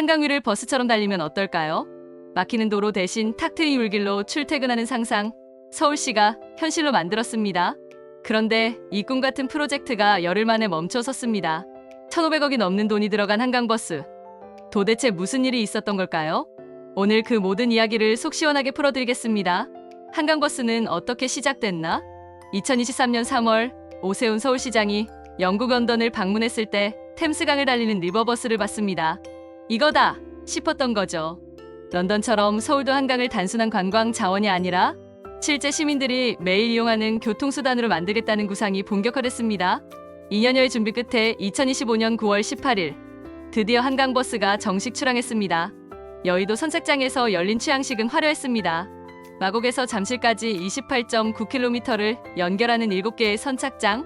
한강 위를 버스처럼 달리면 어떨까요? 막히는 도로 대신 탁 트인 물길로 출퇴근하는 상상, 서울시가 현실로 만들었습니다. 그런데 이 꿈 같은 프로젝트가 열흘 만에 멈춰 섰습니다. 1,500억이 넘는 돈이 들어간 한강버스. 도대체 무슨 일이 있었던 걸까요? 오늘 그 모든 이야기를 속 시원하게 풀어드리겠습니다. 한강버스는 어떻게 시작됐나? 2023년 3월 오세훈 서울시장이 영국 런던을 방문했을 때 템스강을 달리는 리버버스를 봤습니다. 이거다 싶었던 거죠. 런던처럼 서울도 한강을 단순한 관광 자원이 아니라 실제 시민들이 매일 이용하는 교통수단으로 만들겠다는 구상이 본격화됐습니다. 2년여의 준비 끝에 2025년 9월 18일 드디어 한강버스가 정식 출항했습니다. 여의도 선착장에서 열린 취항식은 화려했습니다. 마곡에서 잠실까지 28.9km를 연결하는 7개의 선착장,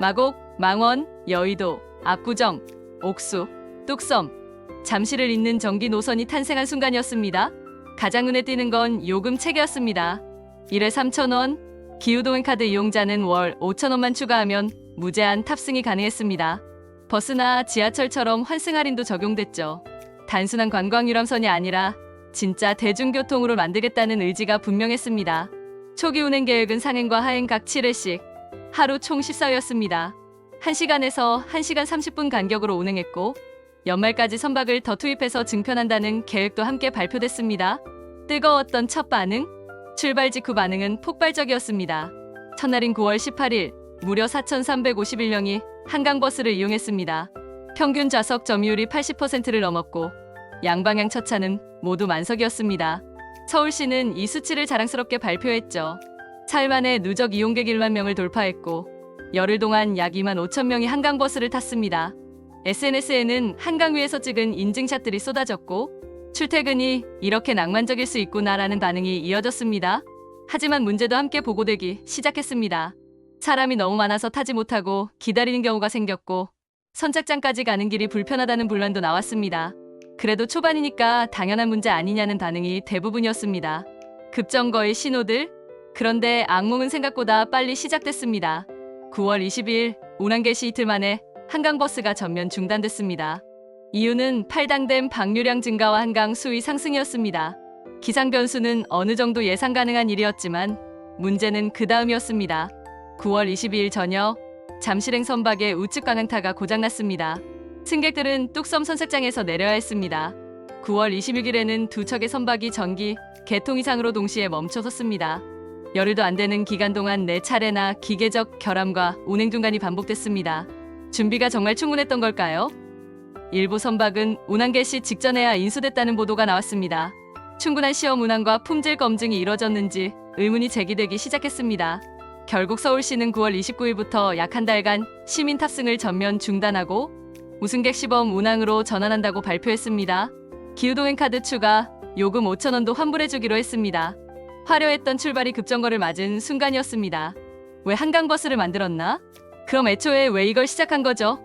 마곡, 망원, 여의도, 압구정, 옥수, 뚝섬, 잠실을 잇는 전기 노선이 탄생한 순간이었습니다. 가장 눈에 띄는 건 요금 체계였습니다. 1회 3,000원, 기후동행 카드 이용자는 월 5,000원만 추가하면 무제한 탑승이 가능했습니다. 버스나 지하철처럼 환승 할인도 적용됐죠. 단순한 관광 유람선이 아니라 진짜 대중교통으로 만들겠다는 의지가 분명했습니다. 초기 운행 계획은 상행과 하행 각 7회씩 하루 총 14회였습니다. 1시간에서 1시간 30분 간격으로 운행했고 연말까지 선박을 더 투입해서 증편한다는 계획도 함께 발표됐습니다. 뜨거웠던 첫 반응? 출발 직후 반응은 폭발적이었습니다. 첫날인 9월 18일 무려 4,351명이 한강버스를 이용했습니다. 평균 좌석 점유율이 80%를 넘었고 양방향 첫 차는 모두 만석이었습니다. 서울시는 이 수치를 자랑스럽게 발표했죠. 사흘 만에 누적 이용객 1만 명을 돌파했고 열흘 동안 약 2만 5천 명이 한강버스를 탔습니다. SNS에는 한강 위에서 찍은 인증샷들이 쏟아졌고 출퇴근이 이렇게 낭만적일 수 있구나라는 반응이 이어졌습니다. 하지만 문제도 함께 보고되기 시작했습니다. 사람이 너무 많아서 타지 못하고 기다리는 경우가 생겼고 선착장까지 가는 길이 불편하다는 불만도 나왔습니다. 그래도 초반이니까 당연한 문제 아니냐는 반응이 대부분이었습니다. 급정거의 신호들? 그런데 악몽은 생각보다 빨리 시작됐습니다. 9월 20일 운항 개시 이틀 만에 한강버스가 전면 중단됐습니다. 이유는 팔당된 방류량 증가와 한강 수위 상승이었습니다. 기상 변수는 어느 정도 예상 가능한 일이었지만 문제는 그 다음이었습니다. 9월 22일 저녁 잠실행 선박의 우측 방향타가 고장났습니다. 승객들은 뚝섬 선착장에서 내려야 했습니다. 9월 26일에는 두 척의 선박이 전기 개통 이상으로 동시에 멈춰섰습니다. 열흘도 안 되는 기간 동안 네 차례나 기계적 결함과 운행 중간이 반복됐습니다. 준비가 정말 충분했던 걸까요? 일부 선박은 운항 개시 직전에야 인수됐다는 보도가 나왔습니다. 충분한 시험 운항과 품질 검증이 이뤄졌는지 의문이 제기되기 시작했습니다. 결국 서울시는 9월 29일부터 약 한 달간 시민 탑승을 전면 중단하고 우승객 시범 운항으로 전환한다고 발표했습니다. 기후동행 카드 추가, 요금 5천원도 환불해주기로 했습니다. 화려했던 출발이 급정거를 맞은 순간이었습니다. 왜 한강버스를 만들었나? 그럼 애초에 왜 이걸 시작한 거죠?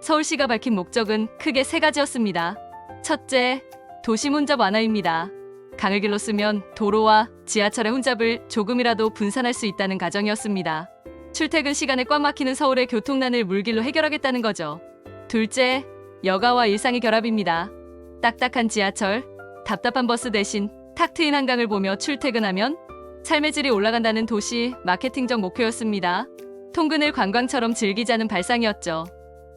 서울시가 밝힌 목적은 크게 세 가지였습니다. 첫째, 도심 혼잡 완화입니다. 강을 길로 쓰면 도로와 지하철의 혼잡을 조금이라도 분산할 수 있다는 가정이었습니다. 출퇴근 시간에 꽉 막히는 서울의 교통난을 물길로 해결하겠다는 거죠. 둘째, 여가와 일상의 결합입니다. 딱딱한 지하철, 답답한 버스 대신 탁 트인 한강을 보며 출퇴근하면 삶의 질이 올라간다는 도시 마케팅적 목표였습니다. 통근을 관광처럼 즐기자는 발상이었죠.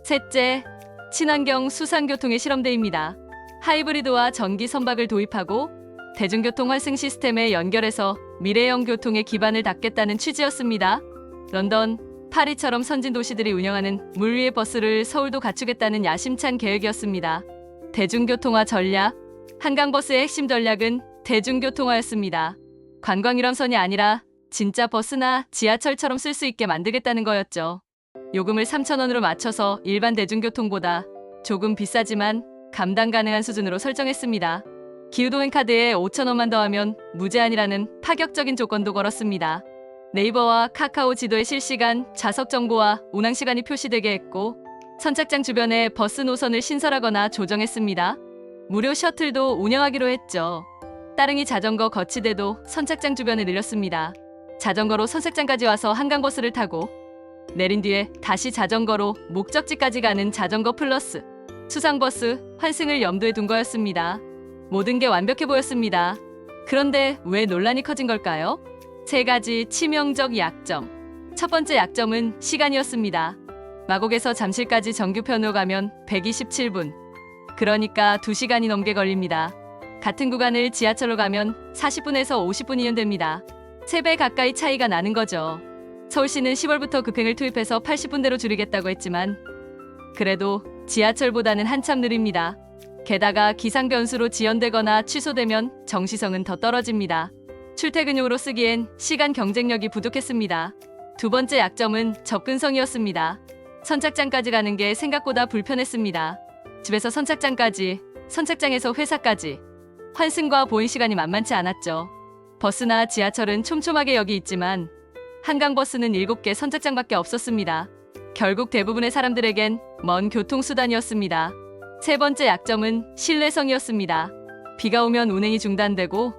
셋째, 친환경 수상교통의 실험대입니다. 하이브리드와 전기 선박을 도입하고 대중교통 환승 시스템에 연결해서 미래형 교통의 기반을 닦겠다는 취지였습니다. 런던, 파리처럼 선진 도시들이 운영하는 물 위의 버스를 서울도 갖추겠다는 야심찬 계획이었습니다. 대중교통화 전략, 한강버스의 핵심 전략은 대중교통화였습니다. 관광 유람선이 아니라 진짜 버스나 지하철처럼 쓸 수 있게 만들겠다는 거였죠. 요금을 3,000원으로 맞춰서 일반 대중교통보다 조금 비싸지만 감당 가능한 수준으로 설정했습니다. 기후동행 카드에 5,000원만 더하면 무제한이라는 파격적인 조건도 걸었습니다. 네이버와 카카오 지도에 실시간 좌석 정보와 운항 시간이 표시되게 했고 선착장 주변에 버스 노선을 신설하거나 조정했습니다. 무료 셔틀도 운영하기로 했죠. 따릉이 자전거 거치대도 선착장 주변에 늘렸습니다. 자전거로 선착장까지 와서 한강버스를 타고 내린 뒤에 다시 자전거로 목적지까지 가는 자전거 플러스 수상버스, 환승을 염두에 둔 거였습니다. 모든 게 완벽해 보였습니다. 그런데 왜 논란이 커진 걸까요? 세 가지 치명적 약점. 첫 번째 약점은 시간이었습니다. 마곡에서 잠실까지 정규편으로 가면 127분. 그러니까 2시간이 넘게 걸립니다. 같은 구간을 지하철로 가면 40분에서 50분이면 됩니다. 3배 가까이 차이가 나는 거죠. 서울시는 10월부터 급행을 투입해서 80분대로 줄이겠다고 했지만 그래도 지하철보다는 한참 느립니다. 게다가 기상 변수로 지연되거나 취소되면 정시성은 더 떨어집니다. 출퇴근용으로 쓰기엔 시간 경쟁력이 부족했습니다. 두 번째 약점은 접근성이었습니다. 선착장까지 가는 게 생각보다 불편했습니다. 집에서 선착장까지, 선착장에서 회사까지. 환승과 보행 시간이 만만치 않았죠. 버스나 지하철은 촘촘하게 여기 있지만 한강버스는 7개 선착장밖에 없었습니다. 결국 대부분의 사람들에겐 먼 교통수단이었습니다. 세 번째 약점은 신뢰성이었습니다. 비가 오면 운행이 중단되고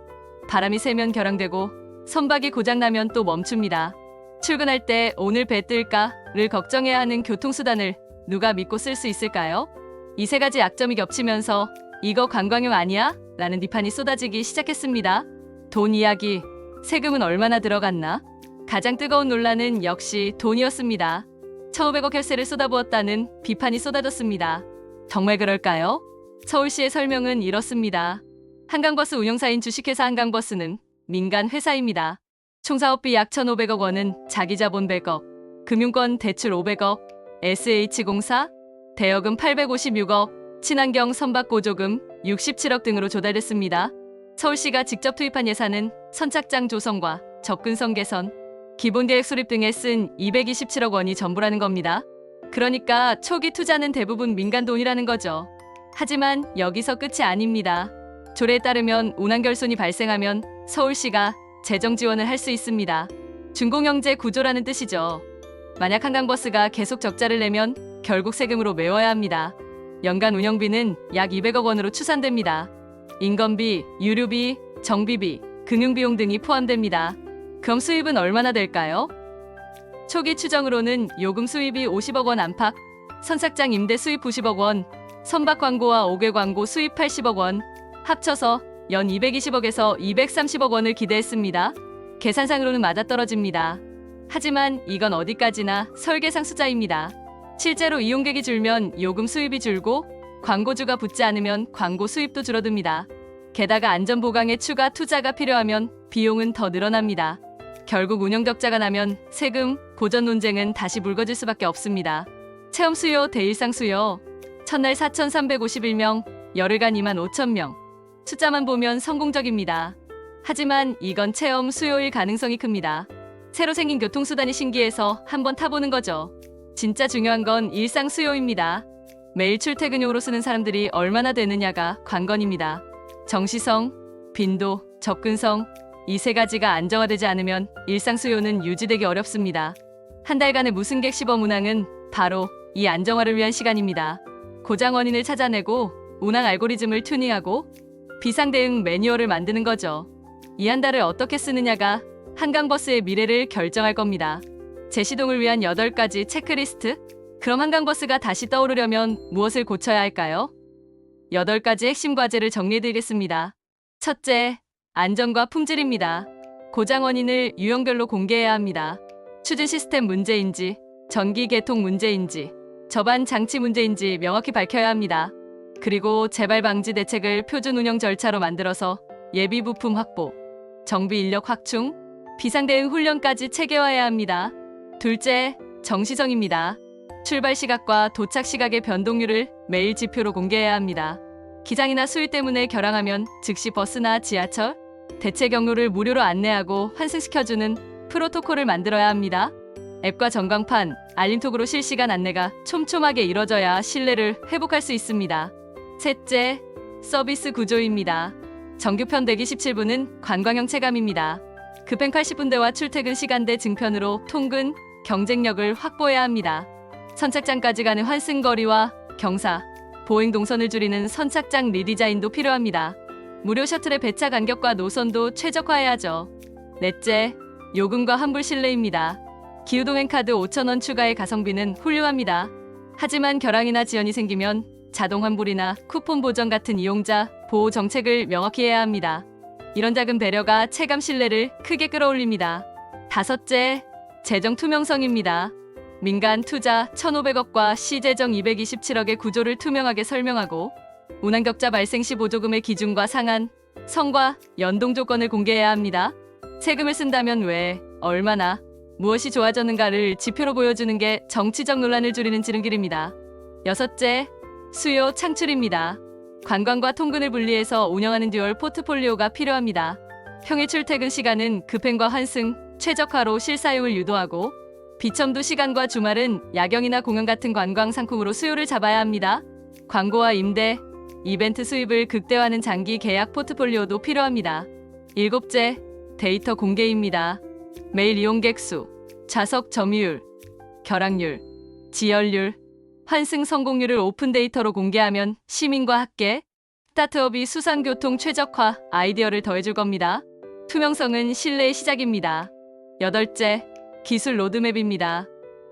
바람이 세면 결항되고 선박이 고장나면 또 멈춥니다. 출근할 때 오늘 배 뜰까를 걱정해야 하는 교통수단을 누가 믿고 쓸 수 있을까요? 이 세 가지 약점이 겹치면서 이거 관광용 아니야? 라는 비판이 쏟아지기 시작했습니다. 돈 이야기, 세금은 얼마나 들어갔나? 가장 뜨거운 논란은 역시 돈이었습니다. 1,500억 혈세를 쏟아부었다는 비판이 쏟아졌습니다. 정말 그럴까요? 서울시의 설명은 이렇습니다. 한강버스 운영사인 주식회사 한강버스는 민간 회사입니다. 총사업비 약 1,500억 원은 자기자본 100억, 금융권 대출 500억, SH공사 대여금 856억, 친환경 선박 보조금 67억 등으로 조달됐습니다. 서울시가 직접 투입한 예산은 선착장 조성과 접근성 개선, 기본 계획 수립 등에 쓴 227억 원이 전부라는 겁니다. 그러니까 초기 투자는 대부분 민간 돈이라는 거죠. 하지만 여기서 끝이 아닙니다. 조례에 따르면 운항결손이 발생하면 서울시가 재정 지원을 할 수 있습니다. 준공영제 구조라는 뜻이죠. 만약 한강버스가 계속 적자를 내면 결국 세금으로 메워야 합니다. 연간 운영비는 약 200억 원으로 추산됩니다. 인건비, 유류비, 정비비, 금융비용 등이 포함됩니다. 그럼 수입은 얼마나 될까요? 초기 추정으로는 요금 수입이 50억 원 안팎, 선착장 임대 수입 90억 원, 선박 광고와 5개 광고 수입 80억 원, 합쳐서 연 220억에서 230억 원을 기대했습니다. 계산상으로는 맞아떨어집니다. 하지만 이건 어디까지나 설계상 숫자입니다. 실제로 이용객이 줄면 요금 수입이 줄고 광고주가 붙지 않으면 광고 수입도 줄어듭니다. 게다가 안전 보강에 추가 투자가 필요하면 비용은 더 늘어납니다. 결국 운영 적자가 나면 세금, 고전 논쟁은 다시 묽어질 수밖에 없습니다. 체험 수요, 대일상 수요. 첫날 4,351명, 열흘간 2만 5천 명. 숫자만 보면 성공적입니다. 하지만 이건 체험 수요일 가능성이 큽니다. 새로 생긴 교통수단이 신기해서 한번 타보는 거죠. 진짜 중요한 건 일상 수요입니다. 매일 출퇴근용으로 쓰는 사람들이 얼마나 되느냐가 관건입니다. 정시성, 빈도, 접근성, 이 세 가지가 안정화되지 않으면 일상 수요는 유지되기 어렵습니다. 한 달간의 무승객 시범 운항은 바로 이 안정화를 위한 시간입니다. 고장 원인을 찾아내고 운항 알고리즘을 튜닝하고 비상 대응 매뉴얼을 만드는 거죠. 이 한 달을 어떻게 쓰느냐가 한강버스의 미래를 결정할 겁니다. 재시동을 위한 8가지 체크리스트? 그럼 한강버스가 다시 떠오르려면 무엇을 고쳐야 할까요? 8가지 핵심 과제를 정리해드리겠습니다. 첫째, 안전과 품질입니다. 고장 원인을 유형별로 공개해야 합니다. 추진 시스템 문제인지, 전기 개통 문제인지, 접안 장치 문제인지 명확히 밝혀야 합니다. 그리고 재발 방지 대책을 표준 운영 절차로 만들어서 예비 부품 확보, 정비 인력 확충, 비상 대응 훈련까지 체계화해야 합니다. 둘째, 정시성입니다. 출발 시각과 도착 시각의 변동률을 매일 지표로 공개해야 합니다. 기장이나 수위 때문에 결항하면 즉시 버스나 지하철, 대체 경로를 무료로 안내하고 환승시켜주는 프로토콜을 만들어야 합니다. 앱과 전광판, 알림톡으로 실시간 안내가 촘촘하게 이뤄져야 신뢰를 회복할 수 있습니다. 셋째, 서비스 구조입니다. 정규편 대기 17분은 관광형 체감입니다. 급행 80분대와 출퇴근 시간대 증편으로 통근, 경쟁력을 확보해야 합니다. 선착장까지 가는 환승거리와 경사, 보행 동선을 줄이는 선착장 리디자인도 필요합니다. 무료 셔틀의 배차 간격과 노선도 최적화해야죠. 넷째, 요금과 환불 신뢰입니다. 기후동행 카드 5,000원 추가의 가성비는 훌륭합니다. 하지만 결항이나 지연이 생기면 자동 환불이나 쿠폰 보전 같은 이용자 보호 정책을 명확히 해야 합니다. 이런 작은 배려가 체감 신뢰를 크게 끌어올립니다. 다섯째, 재정 투명성입니다. 민간 투자 1,500억과 시재정 227억의 구조를 투명하게 설명하고 운항격자 발생 시 보조금의 기준과 상한, 성과, 연동 조건을 공개해야 합니다. 세금을 쓴다면 왜, 얼마나, 무엇이 좋아졌는가를 지표로 보여주는 게 정치적 논란을 줄이는 지름길입니다. 여섯째, 수요 창출입니다. 관광과 통근을 분리해서 운영하는 듀얼 포트폴리오가 필요합니다. 평일 출퇴근 시간은 급행과 환승, 최적화로 실사용을 유도하고 비첨도 시간과 주말은 야경이나 공연 같은 관광 상품으로 수요를 잡아야 합니다. 광고와 임대, 이벤트 수입을 극대화하는 장기 계약 포트폴리오도 필요합니다. 일곱째, 데이터 공개입니다. 매일 이용객 수, 좌석 점유율, 결항률, 지연율, 환승 성공률을 오픈 데이터로 공개하면 시민과 학계, 스타트업이 수산교통 최적화 아이디어를 더해줄 겁니다. 투명성은 신뢰의 시작입니다. 여덟째, 기술 로드맵입니다.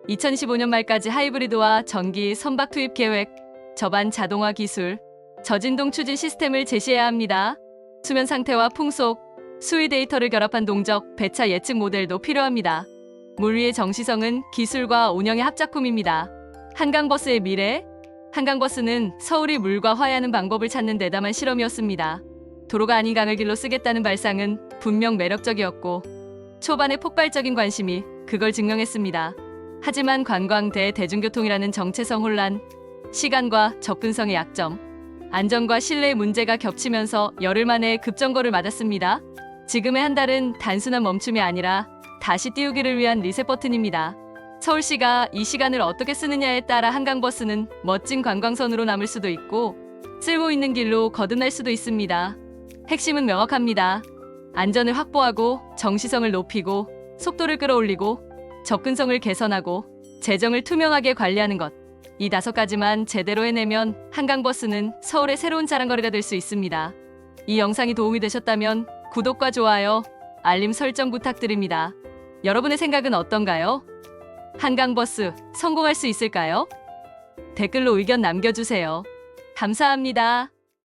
2025년 말까지 하이브리드와 전기 선박 투입 계획, 저반 자동화 기술, 저진동 추진 시스템을 제시해야 합니다. 수면 상태와 풍속, 수위 데이터를 결합한 동적, 배차 예측 모델도 필요합니다. 물 위의 정시성은 기술과 운영의 합작품입니다. 한강버스의 미래 한강버스는 서울이 물과 화해하는 방법을 찾는 대담한 실험이었습니다. 도로가 아닌 강을 길로 쓰겠다는 발상은 분명 매력적이었고 초반의 폭발적인 관심이 그걸 증명했습니다. 하지만 관광 대 대중교통이라는 정체성 혼란, 시간과 접근성의 약점, 안전과 신뢰의 문제가 겹치면서 열흘 만에 급정거를 맞았습니다. 지금의 한 달은 단순한 멈춤이 아니라 다시 띄우기를 위한 리셋 버튼입니다. 서울시가 이 시간을 어떻게 쓰느냐에 따라 한강버스는 멋진 관광선으로 남을 수도 있고 쓸모 있는 길로 거듭날 수도 있습니다. 핵심은 명확합니다. 안전을 확보하고 정시성을 높이고 속도를 끌어올리고 접근성을 개선하고 재정을 투명하게 관리하는 것. 이 다섯 가지만 제대로 해내면 한강버스는 서울의 새로운 자랑거리가 될 수 있습니다. 이 영상이 도움이 되셨다면 구독과 좋아요, 알림 설정 부탁드립니다. 여러분의 생각은 어떤가요? 한강버스 성공할 수 있을까요? 댓글로 의견 남겨주세요. 감사합니다.